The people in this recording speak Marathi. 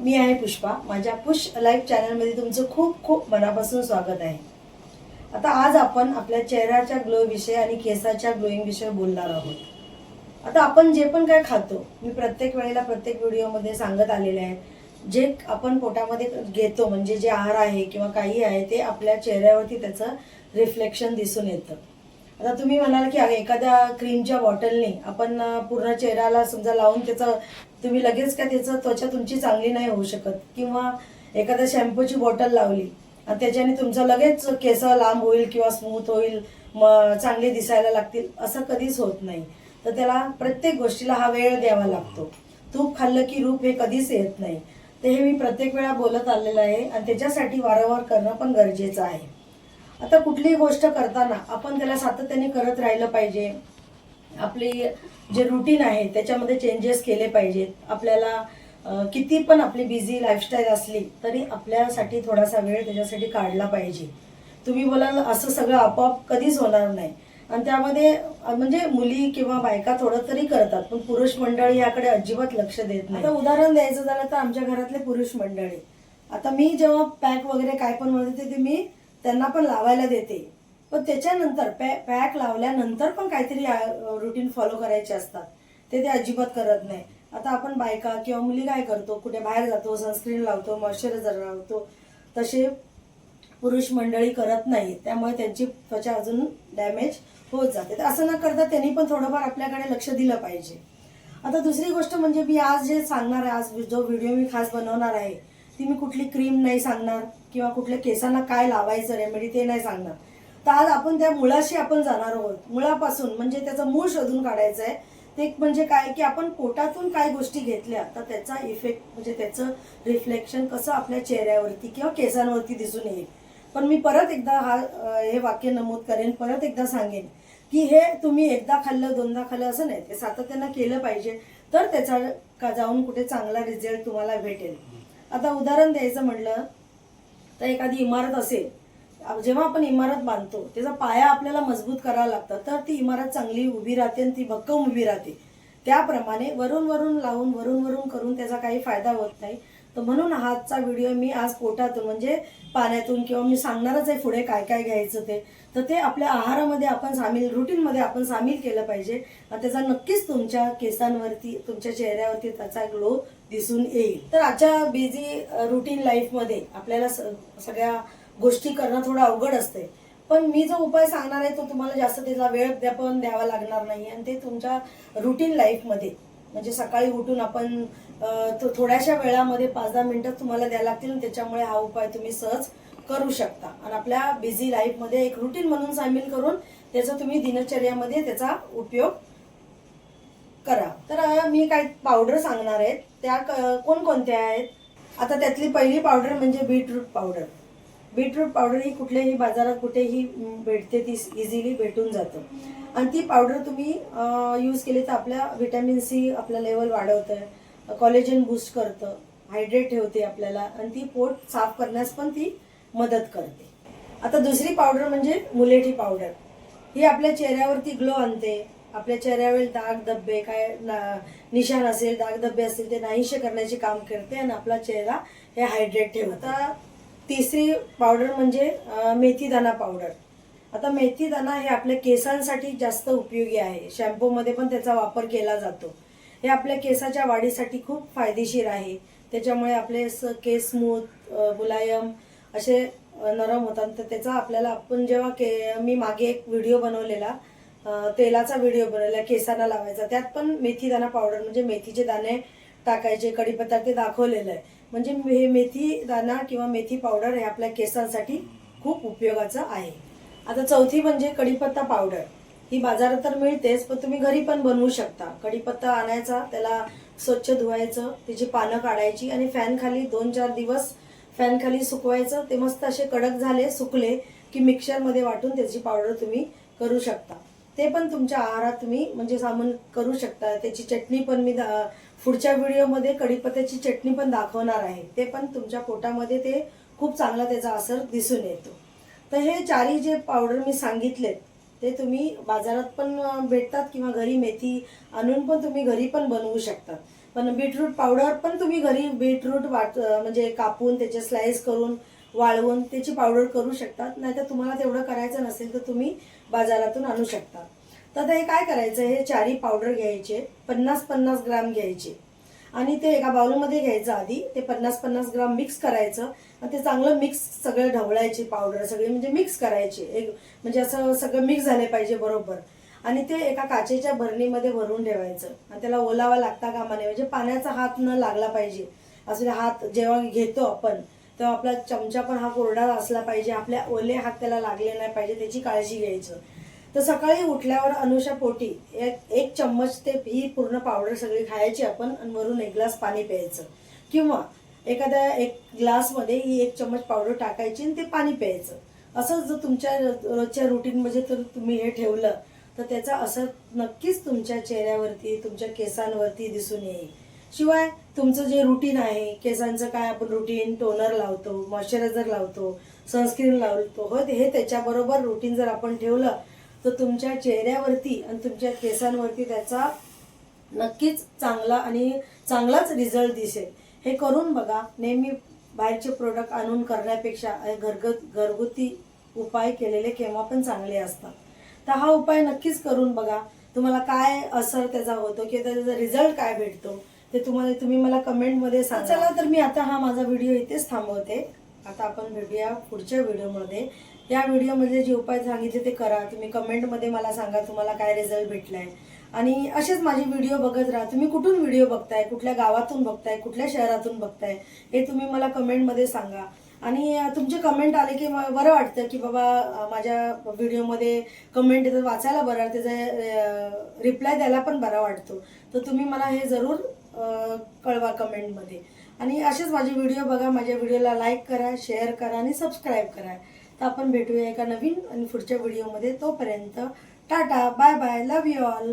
मी आहे पुष्पा. माझ्या पुष लाईव्ह चॅनलमध्ये तुमचं खूप खूप मनापासून स्वागत आहे. आता आज आपण आपल्या चेहऱ्याच्या ग्लो विषयी आणि केसाच्या ग्लोईंग विषयी बोलणार आहोत. आता आपण जे पण काय खातो मी प्रत्येक वेळेला प्रत्येक व्हिडिओमध्ये सांगत आलेले आहे जे आपण पोटामध्ये घेतो म्हणजे जे आहार आहे किंवा काही आहे ते आपल्या चेहऱ्यावरती त्याचं रिफ्लेक्शन दिसून येतं. आता तुम्ही म्हणाल की एखाद्या क्रीमच्या बॉटलने आपण पूर्ण चेहऱ्याला समजा लावून त्याचं तुम्ही लगेच काय त्याचं त्वचा तुमची चांगली नाही होऊ शकत. किंवा एखाद्या शॅम्पूची बॉटल लावली आणि त्याच्याने तुमचं लगेच केस लांब होईल किंवा स्मूथ होईल मग चांगले दिसायला लागतील असं कधीच होत नाही. तर त्याला प्रत्येक गोष्टीला हा वेळ द्यावा लागतो. तूप खाल्लं की रूप हे कधीच येत नाही. ते हे मी प्रत्येक वेळा बोलत आलेलं आहे आणि त्याच्यासाठी वारंवार करणं पण गरजेचं आहे. आता कुठलीही गोष्ट करताना आपण त्याला सातत्याने करत राहिलं पाहिजे. आपली जे रुटीन आहे त्याच्यामध्ये चेंजेस केले पाहिजेत. आपल्याला किती पण आपली बिझी लाईफस्टाईल असली तरी आपल्यासाठी थोडासा वेळ त्याच्यासाठी काढला पाहिजे. तुम्ही बोलाल असं सगळं आपोआप कधीच होणार नाही. आणि त्यामध्ये म्हणजे मुली किंवा बायका थोडं तरी करतात पण पुरुष मंडळी याकडे अजिबात लक्ष देत नाही. आता उदाहरण द्यायचं झालं तर आमच्या घरातले पुरुष मंडळी. आता मी जेव्हा पॅक वगैरे काय पण म्हणते ते मी त्यांना पण लावायला देते. पण त्याच्यानंतर पॅ पॅक लावल्यानंतर पण काहीतरी रुटीन फॉलो करायचे असतात. ते ते अजिबात करत नाही. आता आपण बायका किंवा मुली काय करतो कुठे बाहेर जातो सनस्क्रीन लावतो मॉइश्चरायझर लावतो तसे पुरुष मंडळी करत नाही त्यामुळे त्यांची त्वचा अजून डॅमेज होत जाते. तर असं न करता त्यांनी पण थोडंफार आपल्याकडे लक्ष दिलं पाहिजे. आता दुसरी गोष्ट म्हणजे मी आज जे सांगणार आहे आज जो व्हिडिओ मी खास बनवणार आहे ती मी कुठली क्रीम नाही सांगणार किंवा कुठल्या केसांना काय लावायचं रेमेडी ते नाही सांगणार. तर आज आपण त्या मुळाशी आपण जाणार आहोत. मुळापासून म्हणजे त्याचं मूळ शोधून काढायचं आहे ते म्हणजे काय की आपण पोटातून काय गोष्टी घेतल्या तर त्याचा इफेक्ट म्हणजे त्याचं रिफ्लेक्शन कसं आपल्या चेहऱ्यावरती किंवा केसांवरती दिसून येईल. पण मी परत एकदा हा हे वाक्य नमूद करेन परत एकदा सांगेन की हे तुम्ही एकदा खाल्लं दोनदा खाल्लं असं नाही. ते सातत्यानं केलं पाहिजे. तर त्याचा का जाऊन कुठे चांगला रिझल्ट तुम्हाला भेटेल. आता उदाहरण द्यायचं म्हणलं तर एखादी इमारत असेल जेव्हा आपण इमारत बांधतो त्याचा पाया आपल्याला मजबूत करावा लागतं तर ती इमारत चांगली उभी राहते आणि ती भक्कम उभी राहते. त्याप्रमाणे वरून वरून लावून वरून वरून करून त्याचा काही फायदा होत नाही. तर म्हणून हाचा व्हिडिओ मी आज पोटातून म्हणजे पाण्यातून किंवा मी सांगणारच आहे पुढे काय काय घ्यायचं ते तर ते आपल्या आहारामध्ये आपण सामील रुटीनमध्ये आपण सामील केलं पाहिजे. आणि त्याचा नक्कीच तुमच्या केसांवरती तुमच्या चेहऱ्यावरती त्याचा ग्लो दिसून येईल. तर आजच्या बिझी रुटीन लाईफमध्ये आपल्याला स- सगळ्या गोष्टी करणं थोडं अवघड असते पण मी जो उपाय सांगणार आहे तो तुम्हाला जास्त त्याचा वेळ द्या पण द्यावा लागणार नाही आणि ते तुमच्या रुटीन लाईफमध्ये म्हणजे सकाळी उठून आपण थोड्याशा वेळामध्ये पाच दहा मिनिटं तुम्हाला द्यायला लागतील आणि त्याच्यामुळे हा उपाय तुम्ही सहज करू शकता. आणि आपल्या बिझी लाईफमध्ये एक रुटीन म्हणून सामील करून त्याचा तुम्ही दिनचर्यामध्ये त्याचा उपयोग करा. तर मी काही पावडर सांगणार आहेत. त्या क- कोणकोणत्या आहेत? आता त्यातली पहिली पावडर म्हणजे बीटरूट पावडर बीटरूट पावडर ही कुठल्याही बाजारात कुठेही भेटते ती इझिली भेटून जातं. आणि ती पावडर तुम्ही यूज केली तर आपल्या व्हिटॅमिन सी आपलं लेवल वाढवतं. कॉलेजन बूस्ट करतं. हायड्रेट ठेवते आपल्याला. आणि ती पोट साफ करण्यास पण ती मदत करते. आता दुसरी पावडर म्हणजे मुलेठी पावडर ही आपल्या चेहऱ्यावरती ग्लो आणते. आपल्या चेहऱ्यावर दाग धब्बे काय ना- निशाण असेल दाग धब्बे असतील ते नाहीशे करण्याचे काम करते आणि आपला चेहरा हे हायड्रेट ठेवतो. आता तिसरी पावडर म्हणजे मेथीदाणा पावडर आता मेथीदाणा हे आपल्या केसांसाठी जास्त उपयोगी आहे. शॅम्पूमध्ये पण त्याचा वापर केला जातो. हे आपल्या केसाच्या वाढीसाठी खूप फायदेशीर आहे. त्याच्यामुळे आपले केस स्मूथ मुलायम असे नरम होतात. तर त्याचा आपल्याला आपण जेव्हा के मी मागे एक व्हिडिओ बनवलेला तेलाचा व्हिडिओ बनवला केसांना लावायचा. त्यात पण मेथी दाना पावडर म्हणजे मेथीचे दाणे टाकायचे कढीपत्ता ते दाखवलेलं आहे. म्हणजे हे मेथी दाणा किंवा मेथी पावडर हे आपल्या केसांसाठी खूप उपयोगाचं आहे. आता चौथी म्हणजे कढीपत्ता पावडर ही बाजारात तर मिळतेच पण तुम्ही घरी पण बनवू शकता. कढीपत्ता आणायचा त्याला स्वच्छ धुवायचं त्याची पानं काढायची आणि फॅन खाली दोन चार दिवस फॅन खाली सुकवायचं. ते मस्त असे कडक झाले सुकले की मिक्सरमध्ये वाटून त्याची पावडर तुम्ही करू शकता. ते पण तुमच्या आहारात तुम्ही म्हणजे सामान करू शकता. त्याची चटणी पण मी पुढच्या व्हिडिओमध्ये कढीपत्याची चटणी पण दाखवणार आहे. ते पण तुमच्या पोटामध्ये ते खूप चांगला त्याचा असर दिसून येतो. तर हे चारही जे पावडर मी सांगितलेत ते तुम्ही बाजारात पण भेटतात किंवा घरी मेथी आणून पण तुम्ही घरी पण बनवू शकता. पण बीटरूट पावडर पण तुम्ही घरी बीटरूट वाट म्हणजे कापून त्याचे स्लाइस करून वाळवून त्याची पावडर करू शकतात. नाहीतर तुम्हाला तेवढं करायचं नसेल तर तुम्ही बाजारातून आणू शकता. तर आता हे काय करायचं? हे चारी पावडर घ्यायचे पन्नास पन्नास ग्राम घ्यायचे. आणि ते एका बाउलमध्ये घ्यायचं आधी. ते पन्नास पन्नास ग्राम मिक्स करायचं. आणि ते चांगलं मिक्स सगळं ढवळायचे पावडर सगळे म्हणजे मिक्स करायचे. एक म्हणजे असं सगळं मिक्स झाले पाहिजे बरोबर. आणि ते एका काचेच्या भरणीमध्ये भरून ठेवायचं. आणि त्याला ओलावा लागता कामा नये. म्हणजे पाण्याचा हात न लागला पाहिजे. असं हात जेव्हा घेतो आपण तर आपला चमचा पण हा कोरडा असला पाहिजे. आपल्या ओले हात त्याला लागले नाही पाहिजे त्याची काळजी घ्यायचं. तर सकाळी उठल्यावर अनुषा पोटी एक एक चम्मच ते ही पूर्ण पावडर सगळी खायची आपण आणि वरून एक ग्लास पाणी प्यायचं. किंवा एखाद्या एक ग्लासमध्ये ही एक चम्मच पावडर टाकायची आणि ते पाणी प्यायचं. असं जर तुमच्या रोजच्या रुटीनमध्ये तर तुम्ही हे ठेवलं तर त्याचा असर नक्कीच तुमच्या चेहऱ्यावरती तुमच्या केसांवरती दिसून येईल. शिवाय तुमचं जे रुटीन आहे केसांचं काय आपण रुटीन टोनर लावतो मॉइश्चरायझर लावतो सनस्क्रीन लावतो हो हे त्याच्याबरोबर रुटीन जर आपण ठेवलं तर तुमच्या चेहऱ्यावरती आणि तुमच्या केसांवरती त्याचा नक्कीच चांगला आणि चांगलाच रिझल्ट दिसेल. हे करून बघा नेहमी बाहेरचे प्रोडक्ट आणून करण्यापेक्षा घरगत घरगुती उपाय केलेले केव्हा पण चांगले असतात. तर हा उपाय नक्कीच करून बघा तुम्हाला काय असर त्याचा होतो किंवा त्याचा रिझल्ट काय भेटतो ते तुम्हाला तुम्ही मला कमेंटमध्ये सांगा. चला तर मी आता हा माझा व्हिडिओ इथेच थांबवते. आता आपण भेटूया पुढच्या व्हिडिओमध्ये. या व्हिडिओमध्ये जे उपाय सांगितले ते करा. तुम्ही कमेंटमध्ये मला सांगा तुम्हाला काय रिझल्ट भेटलाय. आणि असेच माझे व्हिडिओ बघत राहा. तुम्ही कुठून व्हिडिओ बघताय? कुठल्या गावातून बघताय? कुठल्या शहरातून बघताय? हे तुम्ही मला कमेंटमध्ये सांगा. आणि तुमचे कमेंट आले की मला बरं वाटतं की बाबा माझ्या व्हिडिओमध्ये कमेंट येतात. वाचायला बरं त्याचा रिप्लाय द्यायला पण बरा वाटतो. तर तुम्ही मला हे जरूर कळवा कमेंटमध्ये. आणि असेच माझे व्हिडिओ बघा माझ्या व्हिडिओला लाईक करा शेअर करा आणि सबस्क्राईब करा. तर आपण भेटूया एका नवीन आणि पुढच्या व्हिडिओमध्ये. तोपर्यंत tata bye bye love you all